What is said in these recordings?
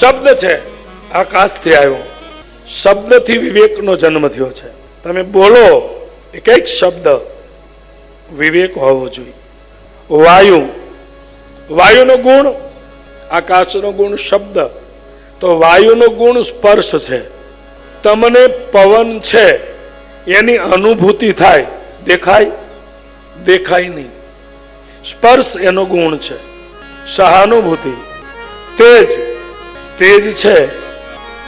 શબ્દ છે. આકાશથી આવ્યો. શબ્દથી વિવેકનો જન્મ થયો છે. તમે બોલો, એ કંઈક શબ્દ. વિવેક હોવો જોઈએ. વાયુ. વાયુનો ગુણ, આકાશનો ગુણ, શબ્દ. તો વાયુનો ગુણ સ્પર્શ છે. તમને પવન છે. એની અનુભૂતિ થાય. દેખાય? દેખાય નહીં. સ્પર્શ એનો ગુણ છે. સહાનુભૂતિ. તેજ. તેજ છે.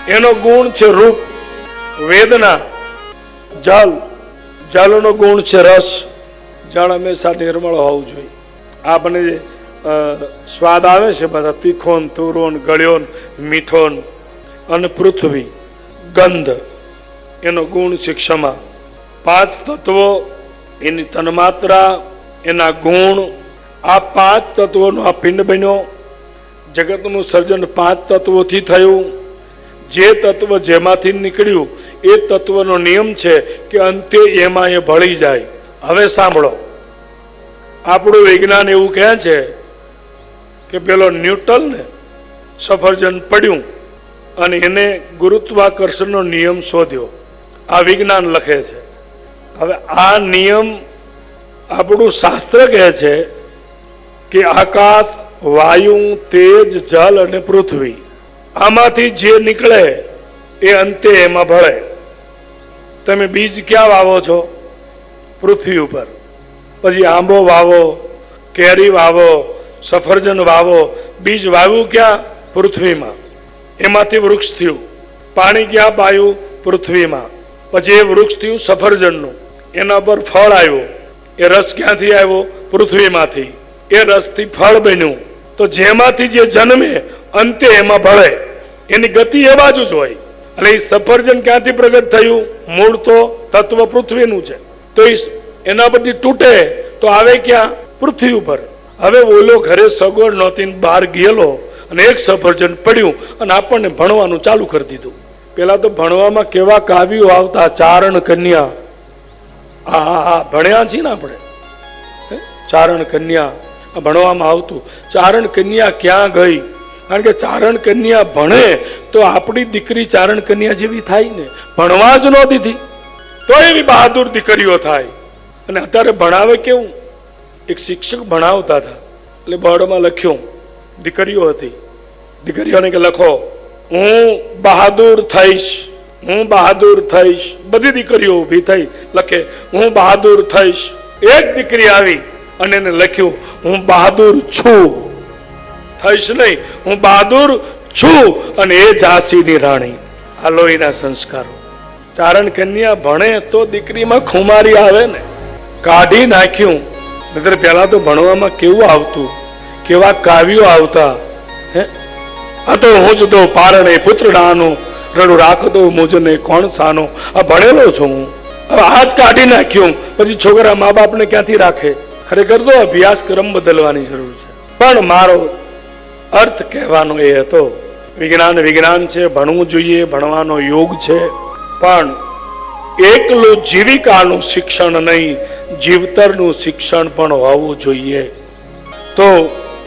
એનો ગુણ છે રૂપ, વેદના. જલ, જલનો ગુણ છે રસ. જળ હંમેશા નિર્મળ હોવું જોઈએ. આપણે સ્વાદ આવે છે બધા, તીખોન, તુરોન, ગળ્યોન ને ગળ્યો ને મીઠો ને અને પૃથ્વી, ગંધ. એનો ગુણ છે ક્ષમા. પાંચ તત્વો, એની તન્માત્રા, એના ગુણ. આ પાંચ તત્વોનો આ પિંડ બન્યો. જગતનું સર્જન પાંચ તત્વોથી થયું. જે તત્વ જેમાંથી નીકળ્યું, એ તત્વનો નિયમ છે કે અંતે એમાં એ ભળી જાય. હવે સાંભળો. આપણું વિજ્ઞાન એવું કહે છે કે પેલો ન્યૂટનને સફરજન પડ્યું અને એને ગુરુત્વાકર્ષણનો નિયમ શોધ્યો. આ વિજ્ઞાન લખે છે. હવે આ નિયમ આપણું શાસ્ત્ર કહે છે કે આકાશ વાયુ, તેજ, જલ અને પૃથ્વી. આમાંથી જે નીકળે એ અંતે એમાં ભળે. તમે બીજ ક્યાં વાવો છો? પૃથ્વી ઉપર. પછી આંબો વાવો, કેરી વાવો, સફરજન વાવો, બીજ વાવ્યું ક્યાં? પૃથ્વીમાં. એમાંથી વૃક્ષ થયું. પાણી ક્યાં પાયું? પૃથ્વીમાં. પછી એ વૃક્ષ થયું સફરજનનું. એના પર ફળ આવ્યું. એ રસ ક્યાંથી આવ્યો? પૃથ્વીમાંથી. એ રસથી ફળ બન્યું. તો જેમાંથી જે જન્મે, અંતે એમાં ભળે. એની ગતિ એ બાજુ જ હોય. એટલે એ સફરજન ક્યાંથી પ્રગટ થયું? મૂળ તો તત્વ પૃથ્વીનું છે. તો એ એના પરથી તૂટે, તો આવે ક્યાં? પૃથ્વી ઉપર. હવે ઓલો ઘરે સગવડ નહોતી બહાર ગયેલો અને એક સફરજન પડ્યું અને આપણને ભણવાનું ચાલુ કરી દીધું. પેલા તો ભણવામાં કેવા કાવ્યો આવતા, ચારણ કન્યા. આ હા હા ભણ્યા છીએ ને આપણે. ચારણ કન્યા. ભણવામાં આવતું. ચારણ કન્યા ક્યાં ગઈ? કારણ કે ચારણ કન્યા ભણે તો આપણી દીકરી ચારણ કન્યા જેવી થાય ને. ભણવા જ ન દીધી. તો એવી બહાદુર દીકરીઓ થાય. અને અત્યારે ભણાવે કેવું? એક શિક્ષક ભણાવતા હતા. એટલે બોર્ડમાં લખ્યું, દીકરીઓ હતી. દીકરીઓને કે, લખો, હું બહાદુર થઈશ. હું બહાદુર થઈશ. બધી દીકરીઓ ઊભી થઈ લખે, હું બહાદુર થઈશ. એક દીકરી આવી અને એને લખ્યું હું બહાદુર છું. થઈશ નહીં. હું બહાદુર છું અને એ ઝાંસીની રાણી. આ લોહીના સંસ્કારો. ચારણ કન્યા ભણે તો દીકરીમાં ખુમારી આવે ને. કાઢી નાખ્યું. નહીતર પહેલાં તો ભણવામાં કેવું આવતું? કેવા કાવ્યો આવતા? હે? આ તો હું જ તો પારણે પુત્રડાનું, રડું રાખતો મુજને કોણ સાનો આ ભણેલો છું હું. હવે જ કાઢી નાખ્યું. પછી છોકરા મા બાપને ક્યાંથી રાખે? ખરેખર તો અભ્યાસક્રમ બદલવાની જરૂર છે. પણ મારો અર્થ કહેવાનો એ હતો, વિજ્ઞાન વિજ્ઞાન છે, ભણવું જોઈએ, ભણવાનો યોગ છે, પણ એકલું જીવિકાનું શિક્ષણ નહીં, જીવતરનું શિક્ષણ પણ હોવું જોઈએ. તો